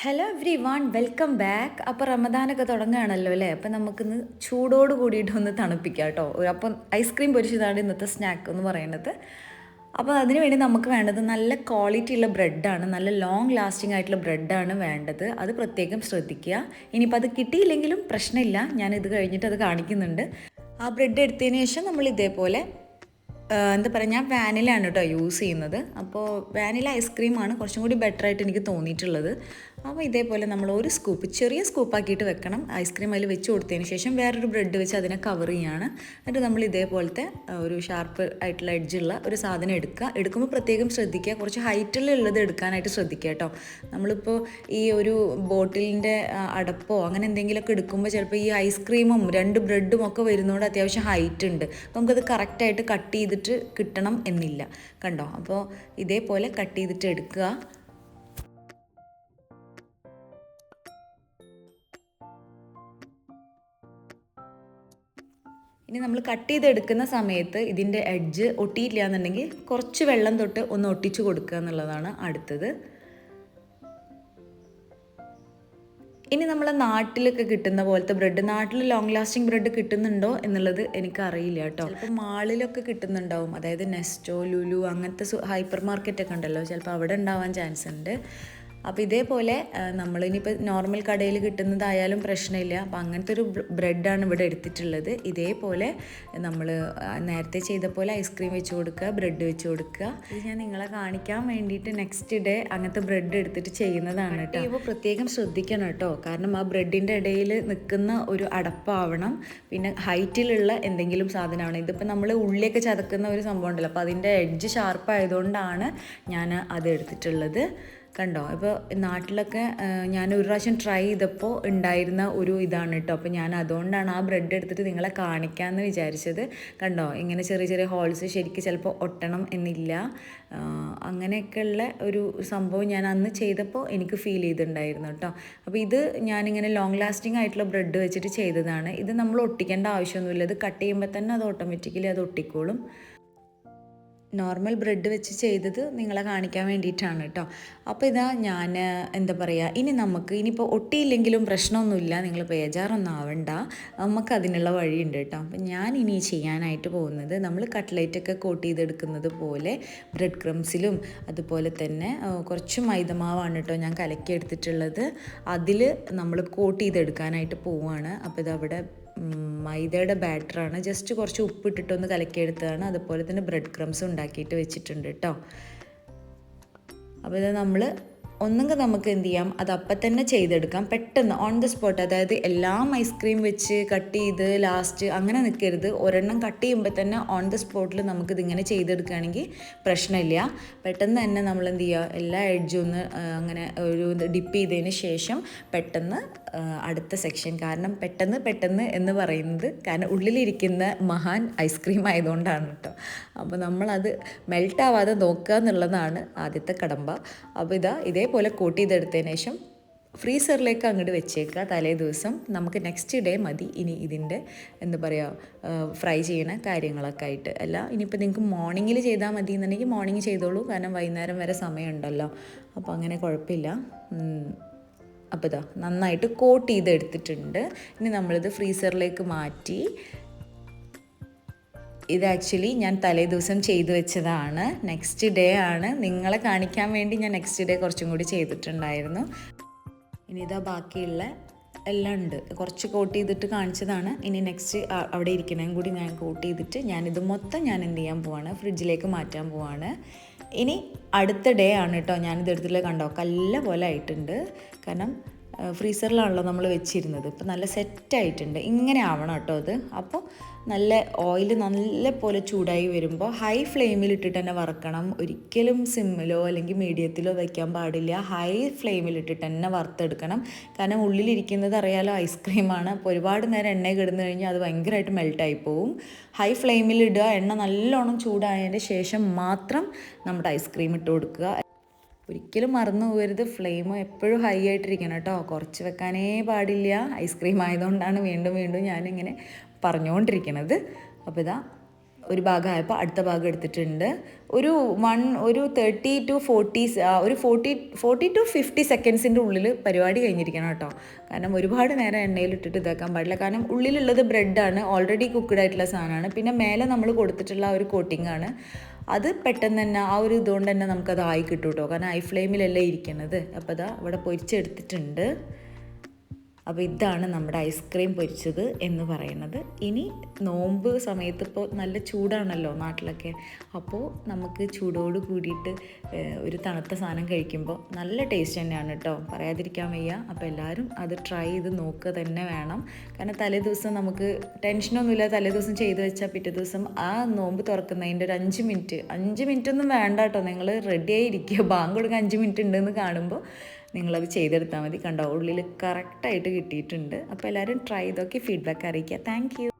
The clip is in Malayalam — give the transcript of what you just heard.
Hello everyone welcome back അപ്പോൾ റമദാനൊക്കെ തുടങ്ങുകയാണല്ലോ അല്ലേ? അപ്പോൾ നമുക്കിന്ന് ചൂടോട് കൂടിയിട്ടൊന്ന് തണുപ്പിക്കാം കേട്ടോ. അപ്പം ഐസ്ക്രീം പൊരിച്ചതാണ് ഇന്നത്തെ സ്നാക്ക് എന്ന് പറയുന്നത്. അപ്പോൾ അതിന് വേണ്ടി നമുക്ക് വേണ്ടത് നല്ല ക്വാളിറ്റി ഉള്ള ബ്രെഡാണ് നല്ല ലോങ് ലാസ്റ്റിംഗ് ആയിട്ടുള്ള ബ്രെഡാണ് വേണ്ടത്. അത് പ്രത്യേകം ശ്രദ്ധിക്കുക. ഇനിയിപ്പോൾ അത് കിട്ടിയില്ലെങ്കിലും പ്രശ്നമില്ല. ഞാൻ ഇത് കഴിഞ്ഞിട്ട് അത് കാണിക്കുന്നുണ്ട്. ആ ബ്രെഡ് എടുത്തതിന് ശേഷം നമ്മൾ ഇതേപോലെ എന്താ പറയുക ഞാൻ വാനിലാണ് കേട്ടോ യൂസ് ചെയ്യുന്നത്. അപ്പോൾ വാനില ഐസ്ക്രീമാണ് കുറച്ചും കൂടി ബെറ്റർ ആയിട്ട് എനിക്ക് തോന്നിയിട്ടുള്ളത്. അപ്പോൾ ഇതേപോലെ നമ്മൾ ഒരു സ്കൂപ്പ് ചെറിയ സ്കൂപ്പാക്കിയിട്ട് വെക്കണം. ഐസ്ക്രീം അതിൽ വെച്ച് കൊടുത്തതിന് ശേഷം വേറൊരു ബ്രെഡ് വെച്ച് അതിനെ കവർ ചെയ്യാണ്. എന്നിട്ട് നമ്മൾ ഇതേപോലത്തെ ഒരു ഷാർപ്പ് ആയിട്ടുള്ള എഡ്ജുള്ള ഒരു സാധനം എടുക്കുക. എടുക്കുമ്പോൾ പ്രത്യേകം ശ്രദ്ധിക്കുക. കുറച്ച് ഹൈറ്റിലുള്ളത് എടുക്കാനായിട്ട് ശ്രദ്ധിക്കുക കേട്ടോ. നമ്മളിപ്പോൾ ഈ ഒരു ബോട്ടിലിന്റെ അടപ്പോ അങ്ങനെ എന്തെങ്കിലുമൊക്കെ എടുക്കുമ്പോൾ ചിലപ്പോൾ ഈ ഐസ്ക്രീമും രണ്ട് ബ്രെഡും ഒക്കെ വരുന്നതുകൊണ്ട് അത്യാവശ്യം ഹൈറ്റ് ഉണ്ട്. അപ്പോൾ നമുക്കത് കറക്റ്റായിട്ട് കട്ട് ചെയ്തിട്ട് കിട്ടണം എന്നില്ല. കണ്ടോ? അപ്പോൾ ഇതേപോലെ കട്ട് ചെയ്തിട്ട് എടുക്കുക. ഇനി നമ്മൾ കട്ട് ചെയ്തെടുക്കുന്ന സമയത്ത് ഇതിന്റെ എഡ്ജ് ഒട്ടിയില്ല എന്നുണ്ടെങ്കിൽ കുറച്ച് വെള്ളം തൊട്ട് ഒന്ന് ഒട്ടിച്ചു കൊടുക്കുക എന്നുള്ളതാണ് അടുത്തത്. ഇനി നമ്മളെ നാട്ടിലൊക്കെ കിട്ടുന്ന പോലത്തെ ബ്രെഡ് നാട്ടിൽ ലോങ് ലാസ്റ്റിംഗ് ബ്രെഡ് കിട്ടുന്നുണ്ടോ എന്നുള്ളത് എനിക്കറിയില്ല കേട്ടോ. ചിലപ്പോൾ മാളിലൊക്കെ കിട്ടുന്നുണ്ടാവും. അതായത് നെസ്റ്റോ ലുലു അങ്ങനത്തെ ഹൈപ്പർ മാർക്കറ്റൊക്കെ ഉണ്ടല്ലോ. ചിലപ്പോൾ അവിടെ ഉണ്ടാവാൻ ചാൻസ് ഉണ്ട്. അപ്പോൾ ഇതേപോലെ നമ്മളിനിയിപ്പോൾ നോർമൽ കടയിൽ കിട്ടുന്നതായാലും പ്രശ്നമില്ല. അപ്പോൾ അങ്ങനത്തെ ഒരു ബ്രെഡാണ് ഇവിടെ എടുത്തിട്ടുള്ളത്. ഇതേപോലെ നമ്മൾ നേരത്തെ ചെയ്ത പോലെ ഐസ്ക്രീം വെച്ച് കൊടുക്കുക ബ്രെഡ് വെച്ച് കൊടുക്കുക. ഇത് ഞാൻ നിങ്ങളെ കാണിക്കാൻ വേണ്ടിയിട്ട് നെക്സ്റ്റ് ഡേ അങ്ങനത്തെ ബ്രെഡ് എടുത്തിട്ട് ചെയ്യുന്നതാണ് കേട്ടോ. ഇപ്പോൾ പ്രത്യേകം ശ്രദ്ധിക്കണം കേട്ടോ. കാരണം ആ ബ്രെഡിന്റെ ഇടയിൽ നിൽക്കുന്ന ഒരു അടപ്പാവണം. പിന്നെ ഹൈറ്റിലുള്ള എന്തെങ്കിലും സാധനമാണ്. ഇതിപ്പോൾ നമ്മൾ ഉള്ളിയൊക്കെ ചതക്കുന്ന ഒരു സംഭവം ഉണ്ടല്ലോ. അപ്പോൾ അതിന്റെ എഡ്ജ് ഷാർപ്പ് ആയതുകൊണ്ടാണ് ഞാൻ അത് എടുത്തിട്ടുള്ളത്. കണ്ടോ? ഇപ്പോൾ നാട്ടിലൊക്കെ ഞാൻ ഒരു പ്രാവശ്യം ട്രൈ ചെയ്തപ്പോൾ ഉണ്ടായിരുന്ന ഒരു ഇതാണ് കേട്ടോ അപ്പോൾ ഞാൻ അതുകൊണ്ടാണ് ആ ബ്രെഡ് എടുത്തിട്ട് നിങ്ങളെ കാണിക്കാമെന്ന് വിചാരിച്ചത്. കണ്ടോ? ഇങ്ങനെ ചെറിയ ചെറിയ ഹോൾസ് ശരിക്കും ചിലപ്പോൾ ഒട്ടണം എന്നില്ല. അങ്ങനെയൊക്കെയുള്ള ഒരു സംഭവം ഞാൻ അന്ന് ചെയ്തപ്പോൾ എനിക്ക് ഫീൽ ചെയ്തിട്ടുണ്ടായിരുന്നു കേട്ടോ അപ്പോൾ ഇത് ഞാനിങ്ങനെ ലോങ് ലാസ്റ്റിംഗ് ആയിട്ടുള്ള ബ്രെഡ് വെച്ചിട്ട് ചെയ്തതാണ്. ഇത് നമ്മൾ ഒട്ടിക്കേണ്ട ആവശ്യമൊന്നുമില്ല. ഇത് കട്ട് ചെയ്യുമ്പോൾ തന്നെ അത് ഓട്ടോമാറ്റിക്കലി അത് ഒട്ടിക്കോളും. നോർമൽ ബ്രെഡ് വെച്ച് ചെയ്തത് നിങ്ങളെ കാണിക്കാൻ വേണ്ടിയിട്ടാണ് കേട്ടോ. അപ്പോൾ ഇതാ ഞാൻ എന്താ പറയുക ഇനി നമുക്ക് ഇനിയിപ്പോൾ ഒട്ടിയില്ലെങ്കിലും പ്രശ്നമൊന്നുമില്ല നിങ്ങൾ ബേജാറൊന്നും ആവണ്ട നമുക്ക് അതിനുള്ള വഴിയുണ്ട് കേട്ടോ. അപ്പം ഞാൻ ഇനി ചെയ്യാനായിട്ട് പോകുന്നത് നമ്മൾ കട്ട്ലേറ്റൊക്കെ കോട്ട് ചെയ്തെടുക്കുന്നത് പോലെ ബ്രെഡ് ക്രംസിലും അതുപോലെ തന്നെ കുറച്ച് മൈദമാവാണ് കേട്ടോ ഞാൻ കലക്കി എടുത്തിട്ടുള്ളത് അതിൽ നമ്മൾ കോട്ട് ചെയ്തെടുക്കാനായിട്ട് പോവുകയാണ് അപ്പോൾ ഇതവിടെ മൈദയുടെ ബാറ്ററാണ്. ജസ്റ്റ് കുറച്ച് ഉപ്പിട്ടിട്ടൊന്ന് കലക്കിയെടുത്തതാണ്. അതുപോലെ തന്നെ ബ്രെഡ് ക്രംസ് ഉണ്ടാക്കിയിട്ട് വെച്ചിട്ടുണ്ട് കേട്ടോ അപ്പോൾ ഇത് നമ്മൾ ഒന്നെങ്കിൽ നമുക്ക് എന്ത് ചെയ്യാം? അത് അപ്പം തന്നെ ചെയ്തെടുക്കാം. പെട്ടെന്ന് ഓൺ ദ സ്പോട്ട് അതായത് എല്ലാം ഐസ്ക്രീം വെച്ച് കട്ട് ചെയ്ത് ലാസ്റ്റ് അങ്ങനെ നിൽക്കരുത് ഒരെണ്ണം കട്ട് ചെയ്യുമ്പോൾ തന്നെ ഓൺ ദ സ്പോട്ടിൽ നമുക്കിതിങ്ങനെ ചെയ്തെടുക്കുകയാണെങ്കിൽ പ്രശ്നമില്ല. പെട്ടെന്ന് തന്നെ നമ്മൾ എന്ത് ചെയ്യുക? എല്ലാ എഡ്ജും ഒന്ന് അങ്ങനെ ഒരു ഡിപ്പ് ചെയ്തതിന് ശേഷം പെട്ടെന്ന് അടുത്ത സെക്ഷൻ കാരണം പെട്ടെന്ന് പെട്ടെന്ന് എന്ന് പറയുന്നത് കാരണം ഉള്ളിലിരിക്കുന്ന മഹാൻ ഐസ്ക്രീം ആയതുകൊണ്ടാണ് കേട്ടോ. അപ്പോൾ നമ്മളത് മെൽട്ടാവാതെ നോക്കുക എന്നുള്ളതാണ് ആദ്യത്തെ കടമ്പ. അപ്പോൾ ഇതാ ഇതേപോലെ കോട്ട് ചെയ്തെടുത്തതിന് ശേഷം ഫ്രീസറിലേക്ക് അങ്ങോട്ട് വെച്ചേക്കുക. തലേ ദിവസം നമുക്ക് നെക്സ്റ്റ് ഡേ മതി ഇനി ഇതിന്റെ എന്താ പറയുക ഫ്രൈ ചെയ്യണ കാര്യങ്ങളൊക്കെ ആയിട്ട്. അല്ല ഇനിയിപ്പോൾ നിങ്ങൾക്ക് മോർണിംഗിൽ ചെയ്താൽ മതി എന്നുണ്ടെങ്കിൽ മോർണിംഗ് ചെയ്തോളൂ. കാരണം വൈകുന്നേരം വരെ സമയമുണ്ടല്ലോ. അപ്പോൾ അങ്ങനെ കുഴപ്പമില്ല. അപ്പോൾ ഇതാ നന്നായിട്ട് കോട്ട് ചെയ്തെടുത്തിട്ടുണ്ട്. ഇനി നമ്മളിത് ഫ്രീസറിലേക്ക് മാറ്റി ഇത് ആക്ച്വലി ഞാൻ തലേ ദിവസം ചെയ്തു വെച്ചതാണ്. നെക്സ്റ്റ് ഡേ ആണ്. നിങ്ങളെ കാണിക്കാൻ വേണ്ടി ഞാൻ നെക്സ്റ്റ് ഡേ കുറച്ചും കൂടി ചെയ്തിട്ടുണ്ടായിരുന്നു. ഇനി ഇതാ ബാക്കിയുള്ള എല്ലാം ഉണ്ട്. കുറച്ച് കോട്ട് ചെയ്തിട്ട് കാണിച്ചതാണ്. ഇനി നെക്സ്റ്റ് അവിടെ ഇരിക്കണേം കൂടി ഞാൻ കോട്ട് ചെയ്തിട്ട് ഞാനിത് മൊത്തം ഞാൻ എന്ത് ചെയ്യാൻ പോവാണ്? ഫ്രിഡ്ജിലേക്ക് മാറ്റാൻ പോവാണ്. ഇനി അടുത്ത ഡേ ആണ് കേട്ടോ ഞാനിത് എടുത്തില്ല കണ്ടോ? കല്ല പോലെ ആയിട്ടുണ്ട്. കാരണം ഫ്രീസറിലാണല്ലോ നമ്മൾ വെച്ചിരുന്നത്. ഇപ്പം നല്ല സെറ്റായിട്ടുണ്ട്. ഇങ്ങനെ ആവണം കേട്ടോ അത്. അപ്പോൾ നല്ല ഓയിൽ നല്ല പോലെ ചൂടായി വരുമ്പോൾ ഹൈ ഫ്ലെയിമിൽ ഇട്ടിട്ട് തന്നെ വറുക്കണം. ഒരിക്കലും സിമ്മിലോ അല്ലെങ്കിൽ മീഡിയത്തിലോ വയ്ക്കാൻ പാടില്ല. ഹൈ ഫ്ലെയിമിൽ ഇട്ടിട്ട് തന്നെ വറുത്തെടുക്കണം. കാരണം ഉള്ളിലിരിക്കുന്നത് അറിയാലോ ഐസ്ക്രീമാണ് അപ്പോൾ ഒരുപാട് നേരം എണ്ണ കിടന്നു കഴിഞ്ഞാൽ അത് ഭയങ്കരമായിട്ട് മെൽട്ടായി പോവും. ഹൈ ഫ്ലെയിമിൽ ഇടുക. എണ്ണ നല്ലോണം ചൂടായതിന്റെ ശേഷം മാത്രം നമ്മുടെ ഐസ്ക്രീം ഇട്ട് കൊടുക്കുക. ഒരിക്കലും മറന്നു പോകരുത്. ഫ്ലെയിം എപ്പോഴും ഹൈ ആയിട്ടിരിക്കണം കേട്ടോ. കുറച്ച് വെക്കാനേ പാടില്ല. ഐസ്ക്രീം ആയതുകൊണ്ടാണ് വീണ്ടും വീണ്ടും ഞാനിങ്ങനെ പറഞ്ഞുകൊണ്ടിരിക്കുന്നത് അപ്പോൾ ഇതാ ഒരു ഭാഗമായപ്പോൾ അടുത്ത ഭാഗം എടുത്തിട്ടുണ്ട്. ഒരു വൺ ഒരു തേർട്ടി ടു ഫോർട്ടി ഒരു ഫോർട്ടി ഫോർട്ടി ടു ഫിഫ്റ്റി സെക്കൻഡ്സിന്റെ ഉള്ളിൽ പരിപാടി കഴിഞ്ഞിരിക്കണം കേട്ടോ. കാരണം ഒരുപാട് നേരം എണ്ണയിൽ ഇട്ടിട്ട് ഇതാക്കാൻ പാടില്ല. കാരണം ഉള്ളിലുള്ളത് ബ്രെഡാണ് ഓൾറെഡി കുക്ക്ഡ് ആയിട്ടുള്ള സാധനമാണ്. പിന്നെ മേലെ നമ്മൾ കൊടുത്തിട്ടുള്ള ഒരു കോട്ടിംഗ് ആണ്. അത് പെട്ടെന്ന് തന്നെ ആ ഒരു ഇതുകൊണ്ട് തന്നെ നമുക്കത് ആയി കിട്ടും കേട്ടോ. കാരണം ഐ ഫ്ലെയിമിലല്ലേ ഇരിക്കുന്നത്. അപ്പോൾ അതാ ഇവിടെ പൊരിച്ചെടുത്തിട്ടുണ്ട്. അപ്പോൾ ഇതാണ് നമ്മുടെ ഐസ്ക്രീം പൊരിച്ചത് എന്ന് പറയുന്നത്. ഇനി നോമ്പ് സമയത്ത് ഇപ്പോൾ നല്ല ചൂടാണല്ലോ നാട്ടിലൊക്കെ. അപ്പോൾ നമുക്ക് ചൂടോട് കൂടിയിട്ട് ഒരു തണുത്ത സാധനം കഴിക്കുമ്പോൾ നല്ല ടേസ്റ്റ് തന്നെയാണ് കേട്ടോ പറയാതിരിക്കാൻ വയ്യ. അപ്പോൾ എല്ലാവരും അത് ട്രൈ ചെയ്ത് നോക്കുക തന്നെ വേണം. കാരണം തലേ ദിവസം നമുക്ക് ടെൻഷനൊന്നുമില്ല തലേ ദിവസം ചെയ്ത് വെച്ചാൽ പിറ്റേ ദിവസം ആ നോമ്പ് തുറക്കുന്നതിന്റെ ഒരു അഞ്ച് മിനിറ്റ് അഞ്ച് മിനിറ്റ് ഒന്നും വേണ്ട കേട്ടോ നിങ്ങൾ റെഡിയായി ആയിരിക്കുക ബാങ്ക് കൊടുക്കാൻ അഞ്ച് മിനിറ്റ് ഉണ്ടെന്ന് കാണുമ്പോൾ നിങ്ങളത് ചെയ്തെടുത്താൽ മതി കണ്ടോ? ഉള്ളിൽ കറക്റ്റായിട്ട് കിട്ടിയിട്ടുണ്ട്. അപ്പോൾ എല്ലാവരും ട്രൈ ചെയ്തൊക്കെ ഫീഡ്ബാക്ക് അറിയിക്കുക. താങ്ക്